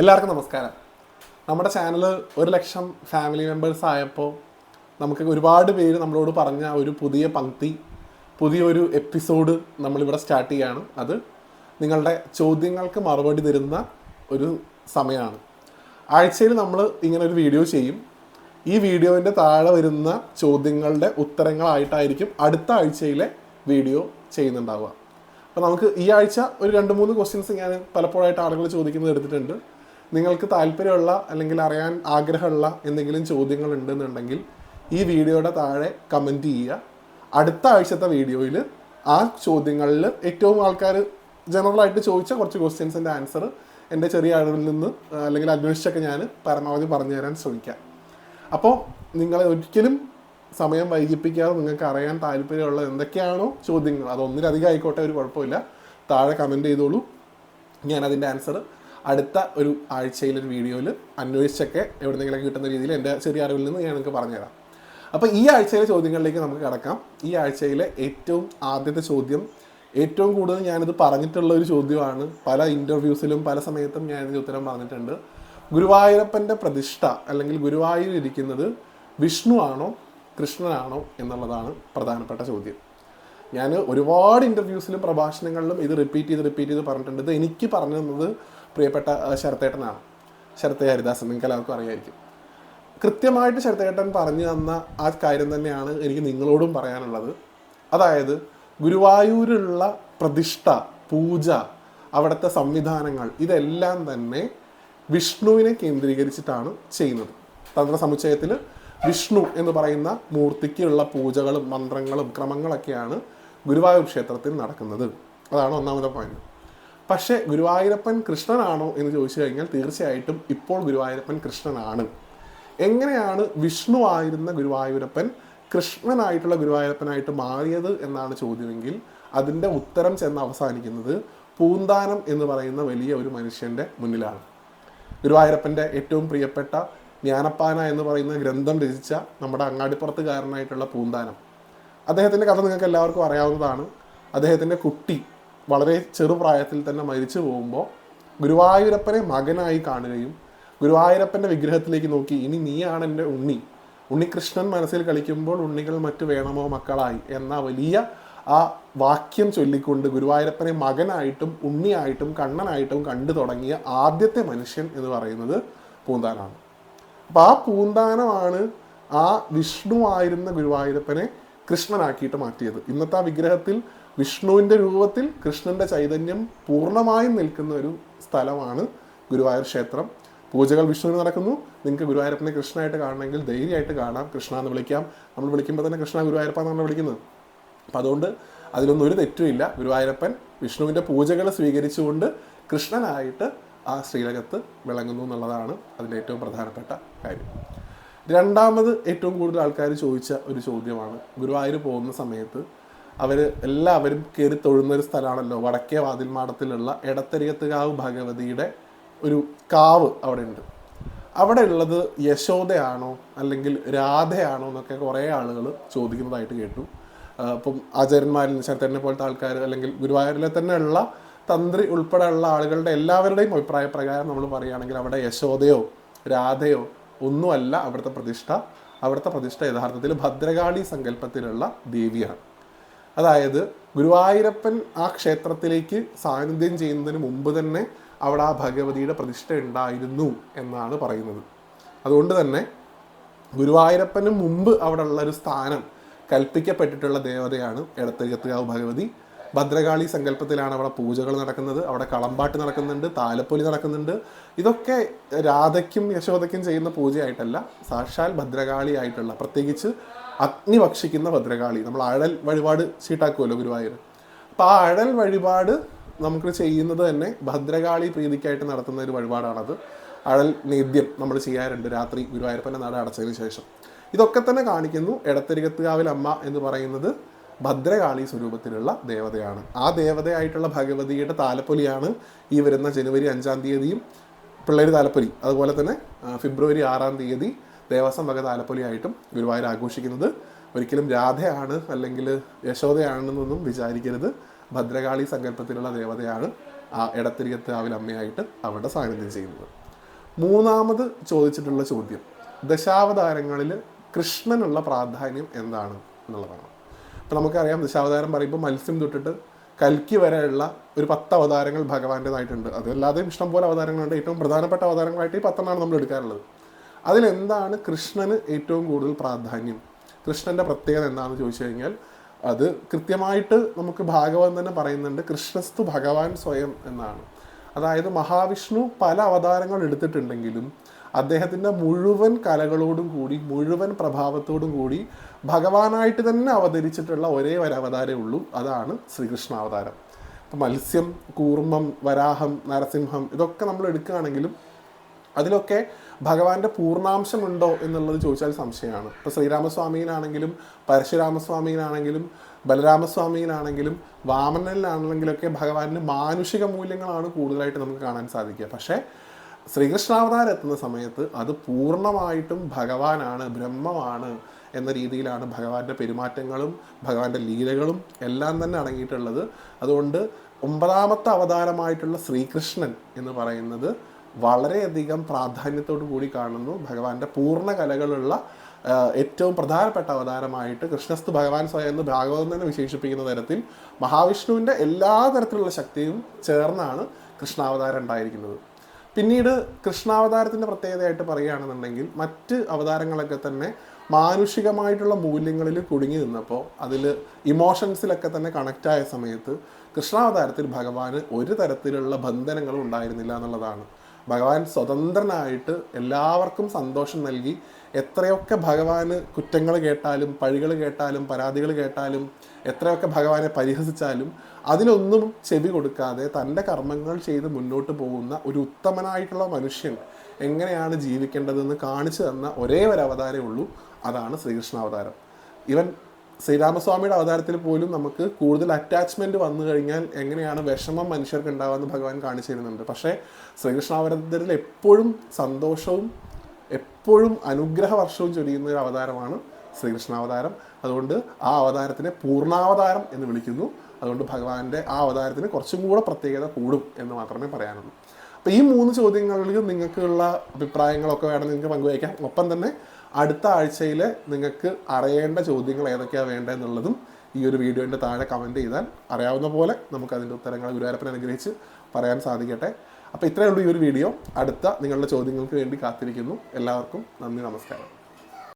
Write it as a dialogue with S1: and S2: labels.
S1: എല്ലാവർക്കും നമസ്കാരം. നമ്മുടെ ചാനൽ ഒരു ലക്ഷം ഫാമിലി മെമ്പേഴ്സ് ആയപ്പോൾ നമുക്ക് ഒരുപാട് പേര് നമ്മളോട് പറഞ്ഞ ഒരു പുതിയ പങ്ക്തി പുതിയൊരു എപ്പിസോഡ് നമ്മളിവിടെ സ്റ്റാർട്ട് ചെയ്യാണ്. അത് നിങ്ങളുടെ ചോദ്യങ്ങൾക്ക് മറുപടി തരുന്ന ഒരു സമയമാണ്. ആഴ്ചയിൽ നമ്മൾ ഇങ്ങനെ ഒരു വീഡിയോ ചെയ്യും. ഈ വീഡിയോന്റെ താഴെ വരുന്ന ചോദ്യങ്ങളുടെ ഉത്തരങ്ങളായിട്ടായിരിക്കും അടുത്ത ആഴ്ചയിലെ വീഡിയോ ചെയ്യുന്നുണ്ടാവുക. അപ്പോൾ നമുക്ക് ഈ ആഴ്ച ഒരു രണ്ട് മൂന്ന് ക്വസ്റ്റ്യൻസ് ഞാൻ പലപ്പോഴായിട്ട് ആളുകൾ ചോദിക്കുന്നത് എടുത്തിട്ടുണ്ട്. നിങ്ങൾക്ക് താല്പര്യമുള്ള അല്ലെങ്കിൽ അറിയാൻ ആഗ്രഹമുള്ള എന്തെങ്കിലും ചോദ്യങ്ങൾ ഉണ്ടെന്നുണ്ടെങ്കിൽ ഈ വീഡിയോയുടെ താഴെ കമന്റ് ചെയ്യുക. അടുത്ത ആഴ്ചത്തെ വീഡിയോയിൽ ആ ചോദ്യങ്ങളിൽ ഏറ്റവും ആൾക്കാർ ജനറലായിട്ട് ചോദിച്ച കുറച്ച് ക്വസ്റ്റ്യൻസിന്റെ ആൻസർ എന്റെ ചെറിയ അറിവിൽ നിന്ന് അല്ലെങ്കിൽ അന്വേഷിച്ചൊക്കെ ഞാൻ പരമാവധി പറഞ്ഞു തരാൻ ശ്രമിക്കാം. അപ്പോൾ നിങ്ങളെ ഒരിക്കലും സമയം വൈകിപ്പിക്കാതെ നിങ്ങൾക്ക് അറിയാൻ താല്പര്യമുള്ള എന്തൊക്കെയാണോ ചോദ്യങ്ങൾ അത് ഒന്നിലധികം ആയിക്കോട്ടെ ഒരു കുഴപ്പമില്ല. താഴെ കമന്റ് ചെയ്തോളൂ. ഞാൻ അതിന്റെ ആൻസർ അടുത്ത ഒരു ആഴ്ചയിലൊരു വീഡിയോയിൽ അന്വേഷിച്ചൊക്കെ എവിടെന്നെങ്കിലൊക്കെ കിട്ടുന്ന രീതിയിൽ എന്റെ ചെറിയ അറിവിൽ നിന്ന് ഞാൻ നിങ്ങൾക്ക് പറഞ്ഞുതരാം. അപ്പോൾ ഈ ആഴ്ചയിലെ ചോദ്യങ്ങളിലേക്ക് നമുക്ക് കിടക്കാം. ഈ ആഴ്ചയിലെ ഏറ്റവും ആദ്യത്തെ ചോദ്യം ഏറ്റവും കൂടുതൽ ഞാനിത് പറഞ്ഞിട്ടുള്ള ഒരു ചോദ്യമാണ്. പല ഇന്റർവ്യൂസിലും പല സമയത്തും ഞാൻ ഇതിന് ഉത്തരം പറഞ്ഞിട്ടുണ്ട്. ഗുരുവായൂരപ്പന്റെ പ്രതിഷ്ഠ അല്ലെങ്കിൽ ഗുരുവായൂർ ഇരിക്കുന്നത് വിഷ്ണു ആണോ കൃഷ്ണനാണോ എന്നുള്ളതാണ് പ്രധാനപ്പെട്ട ചോദ്യം. ഞാൻ ഒരുപാട് ഇന്റർവ്യൂസിലും പ്രഭാഷണങ്ങളിലും ഇത് റിപ്പീറ്റ് ചെയ്ത് റിപ്പീറ്റ് ചെയ്ത് പറഞ്ഞിട്ടുണ്ട്. ഇത് എനിക്ക് പറഞ്ഞു തന്നത് പ്രിയപ്പെട്ട ശരത്തേട്ടനാണ്. ശരത്തേ ഹരിദാസൻ നിങ്ങൾക്ക് എല്ലാവർക്കും അറിയായിരിക്കും. കൃത്യമായിട്ട് ശരത്തേട്ടൻ പറഞ്ഞു തന്ന ആ കാര്യം തന്നെയാണ് എനിക്ക് നിങ്ങളോടും പറയാനുള്ളത്. അതായത് ഗുരുവായൂരിലുള്ള പ്രതിഷ്ഠ പൂജ അവിടുത്തെ സംവിധാനങ്ങൾ ഇതെല്ലാം തന്നെ വിഷ്ണുവിനെ കേന്ദ്രീകരിച്ചിട്ടാണ് ചെയ്യുന്നത്. തന്ത്ര സമുച്ചയത്തിൽ വിഷ്ണു എന്ന് പറയുന്ന മൂർത്തിക്കുള്ള പൂജകളും മന്ത്രങ്ങളും ക്രമങ്ങളൊക്കെയാണ് ഗുരുവായൂർ ക്ഷേത്രത്തിൽ നടക്കുന്നത്. അതാണ് ഒന്നാമത്തെ പോയിന്റ് പക്ഷേ ഗുരുവായൂരപ്പൻ കൃഷ്ണനാണോ എന്ന് ചോദിച്ചു കഴിഞ്ഞാൽ തീർച്ചയായിട്ടും ഇപ്പോൾ ഗുരുവായൂരപ്പൻ കൃഷ്ണനാണ്. എങ്ങനെയാണ് വിഷ്ണു ആയിരുന്ന ഗുരുവായൂരപ്പൻ കൃഷ്ണനായിട്ടുള്ള ഗുരുവായൂരപ്പനായിട്ട് മാറിയത് എന്നാണ് ചോദ്യമെങ്കിൽ അതിന്റെ ഉത്തരം ചെന്ന് അവസാനിക്കുന്നത് പൂന്താനം എന്ന് പറയുന്ന വലിയ ഒരു മനുഷ്യന്റെ മുന്നിലാണ്. ഗുരുവായൂരപ്പന്റെ ഏറ്റവും പ്രിയപ്പെട്ട ജ്ഞാനപ്പാന എന്ന് പറയുന്ന ഗ്രന്ഥം രചിച്ച നമ്മുടെ അങ്ങാടിപ്പുറത്തുകാരനായിട്ടുള്ള പൂന്താനം. അദ്ദേഹത്തിന്റെ കഥ നിങ്ങൾക്ക് എല്ലാവർക്കും അറിയാവുന്നതാണ്. അദ്ദേഹത്തിന്റെ കുട്ടി വളരെ ചെറുപ്രായത്തിൽ തന്നെ മരിച്ചു പോകുമ്പോൾ ഗുരുവായൂരപ്പനെ മകനായി കാണുകയും ഗുരുവായൂരപ്പന്റെ വിഗ്രഹത്തിലേക്ക് നോക്കി ഇനി നീയാണ് എന്റെ ഉണ്ണി. ഉണ്ണികൃഷ്ണൻ മനസ്സിൽ കളിക്കുമ്പോൾ ഉണ്ണികൾ മറ്റു വേണമോ മക്കളായി? എന്ന വലിയ ആ വാക്യം ചൊല്ലിക്കൊണ്ട് ഗുരുവായൂരപ്പനെ മകനായിട്ടും ഉണ്ണിയായിട്ടും കണ്ണനായിട്ടും കണ്ടു തുടങ്ങിയ ആദ്യത്തെ മനുഷ്യൻ എന്ന് പറയുന്നത് പൂന്താനാണ്. അപ്പം ആ പൂന്താനമാണ് ആ വിഷ്ണുവായിരുന്ന ഗുരുവായൂരപ്പനെ കൃഷ്ണനാക്കിയിട്ട് മാറ്റിയത്. ഇന്നത്തെ ആ വിഗ്രഹത്തിൽ വിഷ്ണുവിന്റെ രൂപത്തിൽ കൃഷ്ണന്റെ ചൈതന്യം പൂർണമായും നിൽക്കുന്ന ഒരു സ്ഥലമാണ് ഗുരുവായൂർ ക്ഷേത്രം. പൂജകൾ വിഷ്ണുവിന് നടക്കുന്നു. നിങ്ങൾക്ക് ഗുരുവായൂരപ്പനെ കൃഷ്ണനായിട്ട് കാണണമെങ്കിൽ ധൈര്യമായിട്ട് കാണാം. കൃഷ്ണ എന്ന് വിളിക്കാം. നമ്മൾ വിളിക്കുമ്പോൾ തന്നെ കൃഷ്ണ ഗുരുവായൂരപ്പ എന്നാണ് വിളിക്കുന്നത്. അപ്പം അതുകൊണ്ട് അതിലൊന്നും ഒരു തെറ്റുമില്ല ഗുരുവായൂരപ്പൻ വിഷ്ണുവിന്റെ പൂജകൾ സ്വീകരിച്ചുകൊണ്ട് കൃഷ്ണനായിട്ട് ആ ശ്രീലകത്ത് വിളങ്ങുന്നു എന്നുള്ളതാണ് അതിന്റെ ഏറ്റവും പ്രധാനപ്പെട്ട കാര്യം. രണ്ടാമത് ഏറ്റവും കൂടുതൽ ആൾക്കാർ ചോദിച്ച ഒരു ചോദ്യമാണ്. ഗുരുവായൂർ പോകുന്ന സമയത്ത് അവർ എല്ലാവരും കയറി തൊഴുന്ന ഒരു സ്ഥലമാണല്ലോ. വടക്കേ വാതിൽമാടത്തിലുള്ള എടത്തരികത്തുകാവ് ഭഗവതിയുടെ ഒരു കാവ് അവിടെ ഉണ്ട് അവിടെ ഉള്ളത് യശോദയാണോ അല്ലെങ്കിൽ രാധയാണോ എന്നൊക്കെ കുറേ ആളുകൾ ചോദിക്കുന്നതായിട്ട് കേട്ടു. അപ്പം ആചാര്യന്മാരിൽ ശരത്തനെ പോലത്തെ ആൾക്കാർ അല്ലെങ്കിൽ ഗുരുവായൂരിലെ തന്നെ ഉള്ള തന്ത്രി ഉൾപ്പെടെയുള്ള ആളുകളുടെ എല്ലാവരുടെയും അഭിപ്രായ പ്രകാരം നമ്മൾ പറയുകയാണെങ്കിൽ അവിടെ യശോദയോ രാധയോ ഒന്നുമല്ല അവിടുത്തെ പ്രതിഷ്ഠ. അവിടുത്തെ പ്രതിഷ്ഠ യഥാർത്ഥത്തിൽ ഭദ്രകാളി സങ്കല്പത്തിലുള്ള ദേവിയാണ്. അതായത് ഗുരുവായൂരപ്പൻ ആ ക്ഷേത്രത്തിലേക്ക് സാന്നിധ്യം ചെയ്യുന്നതിന് മുമ്പ് തന്നെ അവിടെ ആ ഭഗവതിയുടെ പ്രതിഷ്ഠ ഉണ്ടായിരുന്നു എന്നാണ് പറയുന്നത്. അതുകൊണ്ട് തന്നെ ഗുരുവായൂരപ്പന് മുമ്പ് അവിടെ ഉള്ള ഒരു സ്ഥാനം കൽപ്പിക്കപ്പെട്ടിട്ടുള്ള ദേവതയാണ് എടത്തുകത്തുകാവ് ഭഗവതി. ഭദ്രകാളി സങ്കല്പത്തിലാണ് അവിടെ പൂജകൾ നടക്കുന്നത് അവിടെ കളമ്പാട്ട് നടക്കുന്നുണ്ട് താലപ്പൊലി നടക്കുന്നുണ്ട്. ഇതൊക്കെ രാധയ്ക്കും യശോദയ്ക്കും ചെയ്യുന്ന പൂജയായിട്ടല്ല സാക്ഷാൽ ഭദ്രകാളി ആയിട്ടുള്ള പ്രത്യേകിച്ച് അഗ്നി ഭക്ഷിക്കുന്ന ഭദ്രകാളി. നമ്മൾ അഴൽ വഴിപാട് ചീട്ടാക്കുമല്ലോ ഗുരുവായൂർ. അപ്പോൾ ആ അഴൽ വഴിപാട് നമുക്ക് ചെയ്യുന്നത് തന്നെ ഭദ്രകാളി പ്രീതിക്കായിട്ട് നടത്തുന്ന ഒരു വഴിപാടാണത്. അഴൽ നേദ്യം നമ്മൾ ചെയ്യാറുണ്ട് രാത്രി ഗുരുവായൂരപ്പന്റെ നട അടച്ചതിന് ശേഷം. ഇതൊക്കെ തന്നെ കാണിക്കുന്നു എടത്തരികത്തുകാവിൽ അമ്മ എന്ന് പറയുന്നത് ഭദ്രകാളി സ്വരൂപത്തിലുള്ള ദേവതയാണ്. ആ ദേവതയായിട്ടുള്ള ഭഗവതിയുടെ താലപ്പൊലിയാണ് ഈ വരുന്ന ജനുവരി അഞ്ചാം തീയതിയും പിള്ളേർ താലപ്പൊലി. അതുപോലെ തന്നെ ഫെബ്രുവരി ആറാം തീയതി ദേവസ്വം വക താലപ്പൊലിയായിട്ടും ഗുരുവായൂർ ആഘോഷിക്കുന്നത്. ഒരിക്കലും രാധയാണ് അല്ലെങ്കിൽ യശോദയാണെന്നൊന്നും വിചാരിക്കരുത്. ഭദ്രകാളി സങ്കല്പത്തിലുള്ള ദേവതയാണ് ആ ഇടത്തിരികത്ത് ആവിൽ അമ്മയായിട്ട് അവിടെ സാന്നിധ്യം ചെയ്യുന്നത്. മൂന്നാമത് ചോദിച്ചിട്ടുള്ള ചോദ്യം ദശാവതാരങ്ങളിൽ കൃഷ്ണനുള്ള പ്രാധാന്യം എന്താണ് എന്നുള്ളതാണ്. അപ്പോൾ നമുക്കറിയാം ദശാവതാരം പറയുമ്പോൾ മത്സ്യം തൊട്ടിട്ട് കൽക്കി വരെയുള്ള ഒരു പത്ത് അവതാരങ്ങൾ ഭഗവാന്റേതായിട്ടുണ്ട്. അതല്ലാതെയും ഇഷ്ടംപോലെ അവതാരങ്ങളുണ്ട്. ഏറ്റവും പ്രധാനപ്പെട്ട അവതാരങ്ങളായിട്ട് ഈ പത്തെണ്ണമാണ് നമ്മൾ എടുക്കാറുള്ളത്. അതിലെന്താണ് കൃഷ്ണന് ഏറ്റവും കൂടുതൽ പ്രാധാന്യം? കൃഷ്ണന്റെ പ്രത്യേകത എന്താണെന്ന് ചോദിച്ചു കഴിഞ്ഞാൽ അത് കൃത്യമായിട്ട് നമുക്ക് ഭാഗവതം തന്നെ പറയുന്നുണ്ട് കൃഷ്ണസ്തു ഭഗവാൻ സ്വയം എന്നാണ്. അതായത് മഹാവിഷ്ണു പല അവതാരങ്ങൾ എടുത്തിട്ടുണ്ടെങ്കിലും അദ്ദേഹത്തിന്റെ മുഴുവൻ കലകളോടും കൂടി മുഴുവൻ പ്രഭാവത്തോടും കൂടി ഭഗവാനായിട്ട് തന്നെ അവതരിച്ചിട്ടുള്ള ഒരേ അവതാരേ ഉള്ളൂ. അതാണ് ശ്രീകൃഷ്ണ അവതാരം ഇപ്പം മത്സ്യം കൂർമ്മം വരാഹം നരസിംഹം ഇതൊക്കെ നമ്മൾ എടുക്കുകയാണെങ്കിലും അതിലൊക്കെ ഭഗവാന്റെ പൂർണാംശമുണ്ടോ എന്നുള്ളത് ചോദിച്ചാൽ സംശയമാണ്. ഇപ്പോൾ ശ്രീരാമസ്വാമിയിലാണെങ്കിലും പരശുരാമസ്വാമിയിലാണെങ്കിലും ബലരാമസ്വാമിയിലാണെങ്കിലും വാമനനിലാണെങ്കിലൊക്കെ ഭഗവാന്റെ മാനുഷിക മൂല്യങ്ങളാണ് കൂടുതലായിട്ട് നമുക്ക് കാണാൻ സാധിക്കുക. പക്ഷേ ശ്രീകൃഷ്ണാവതാരം എത്തുന്ന സമയത്ത് അത് പൂർണമായിട്ടും ഭഗവാനാണ് ബ്രഹ്മമാണ് എന്ന രീതിയിലാണ് ഭഗവാന്റെ പെരുമാറ്റങ്ങളും ഭഗവാന്റെ ലീലകളും എല്ലാം തന്നെ അടങ്ങിയിട്ടുള്ളത്. അതുകൊണ്ട് ഒമ്പതാമത്തെ അവതാരമായിട്ടുള്ള ശ്രീകൃഷ്ണൻ എന്ന് പറയുന്നത് വളരെയധികം പ്രാധാന്യത്തോടു കൂടി കാണുന്നു ഭഗവാന്റെ പൂർണ കലകളുള്ള ഏറ്റവും പ്രധാനപ്പെട്ട അവതാരമായിട്ട് കൃഷ്ണസ്തു ഭഗവാൻ സ്വയം എന്ന് ഭാഗവതം തന്നെ വിശേഷിപ്പിക്കുന്ന തരത്തിൽ മഹാവിഷ്ണുവിന്റെ എല്ലാ തരത്തിലുള്ള ശക്തിയും ചേർന്നാണ് കൃഷ്ണാവതാരം ഉണ്ടായിരിക്കുന്നത്. പിന്നീട് കൃഷ്ണാവതാരത്തിന്റെ പ്രത്യേകതയായിട്ട് പറയുകയാണെന്നുണ്ടെങ്കിൽ മറ്റ് അവതാരങ്ങളൊക്കെ തന്നെ മാനുഷികമായിട്ടുള്ള മൂല്യങ്ങളിൽ കുടുങ്ങി നിന്നപ്പോൾ അതിൽ ഇമോഷൻസിലൊക്കെ തന്നെ കണക്റ്റ് ആയ സമയത്ത് കൃഷ്ണാവതാരത്തിൽ ഭഗവാന് ഒരു തരത്തിലുള്ള ബന്ധനങ്ങളും ഉണ്ടായിരുന്നില്ല എന്നുള്ളതാണ്. ഭഗവാൻ സ്വതന്ത്രനായിട്ട് എല്ലാവർക്കും സന്തോഷം നൽകി എത്രയൊക്കെ ഭഗവാന് കുറ്റങ്ങൾ കേട്ടാലും പഴികൾ കേട്ടാലും പരാതികൾ കേട്ടാലും എത്രയൊക്കെ ഭഗവാനെ പരിഹസിച്ചാലും അതിനൊന്നും ചെവി കൊടുക്കാതെ തന്റെ കർമ്മങ്ങൾ ചെയ്ത് മുന്നോട്ട് പോകുന്ന ഒരു ഉത്തമനായിട്ടുള്ള മനുഷ്യൻ എങ്ങനെയാണ് ജീവിക്കേണ്ടതെന്ന് കാണിച്ചു തന്ന ഒരേ ഒരു അവതാരമേ ഉള്ളൂ. അതാണ് ശ്രീകൃഷ്ണ അവതാരം ഇവൻ ശ്രീരാമസ്വാമിയുടെ അവതാരത്തിൽ പോലും നമുക്ക് കൂടുതൽ അറ്റാച്ച്മെന്റ് വന്നു കഴിഞ്ഞാൽ എങ്ങനെയാണ് വിഷമം മനുഷ്യർക്ക് ഉണ്ടാവുമെന്ന് ഭഗവാൻ കാണിച്ചു തരുന്നുണ്ട് പക്ഷേ ശ്രീകൃഷ്ണാവതാരത്തിൽ എപ്പോഴും സന്തോഷവും എപ്പോഴും അനുഗ്രഹ വർഷവും ചൊരിയുന്ന ഒരു അവതാരമാണ് ശ്രീകൃഷ്ണാവതാരം. അതുകൊണ്ട് ആ അവതാരത്തിനെ പൂർണാവതാരം എന്ന് വിളിക്കുന്നു. അതുകൊണ്ട് ഭഗവാന്റെ ആ അവതാരത്തിന് കുറച്ചും കൂടെ പ്രത്യേകത കൂടും എന്ന് മാത്രമേ പറയാനുള്ളൂ. അപ്പോൾ ഈ മൂന്ന് ചോദ്യങ്ങളിൽ നിങ്ങൾക്കുള്ള അഭിപ്രായങ്ങളൊക്കെ വേണമെങ്കിൽ നിങ്ങൾക്ക് പങ്കുവയ്ക്കാം. ഒപ്പം തന്നെ അടുത്ത ആഴ്ചയിൽ നിങ്ങൾക്ക് അറിയേണ്ട ചോദ്യങ്ങൾ ഏതൊക്കെയാണ് വേണ്ടതെന്നുള്ളതും ഈ ഒരു വീഡിയോന്റെ താഴെ കമന്റ് ചെയ്താൽ അറിയാവുന്ന പോലെ നമുക്ക് അതിന്റെ ഉത്തരങ്ങൾ ഗുരുവായൂരപ്പനെ അനുഗ്രഹിച്ച് പറയാൻ സാധിക്കട്ടെ. അപ്പോൾ ഇത്രയേ ഉള്ളൂ ഈ ഒരു വീഡിയോ. അടുത്ത നിങ്ങളുടെ ചോദ്യങ്ങൾക്ക് വേണ്ടി കാത്തിരിക്കുന്നു. എല്ലാവർക്കും നന്ദി നമസ്കാരം.